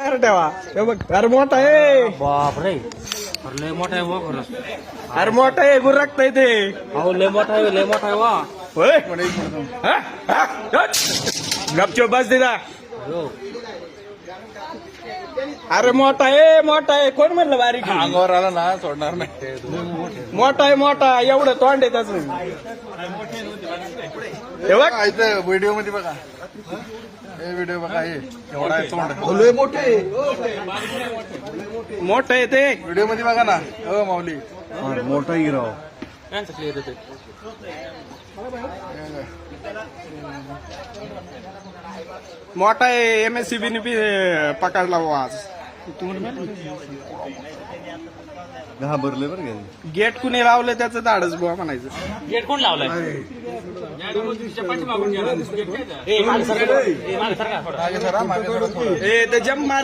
ठेवा. हे बघ अरे मोठा आहे. बाप रे अरे लय मोठा आहे वा खरंच अरे मोठा आहे गुरकता ते. अहो लय मोठा आहे लय मोठा आहे वा. होय? हा? हा? गपचूप बस हो. अरे मोठा आहे मोठा आहे. कोण म्हणलं बारीक? आहे? अंगावर आला ना सोडणार नाही. मोठा आहे मोठा एवढं तोंड आहे त्याच. हे बघ. व्हिडिओमध्ये बघा. हे व्हिडिओ बघा हे. एवढा आहे तोंड. मोठं आहे. ते. व्हिडिओमध्ये बघा ना. हो माऊली. मोठा हिरो यांचं क्लिअर येते मोठा आहे एम एस सी बी पकडला आज. घाबरले बरं का? गेट कुणी लावलं त्याचं धाडच बुवा म्हणायचं. गेट कोण लावलाय? मागे सरका. थोडं. ए ते जम मार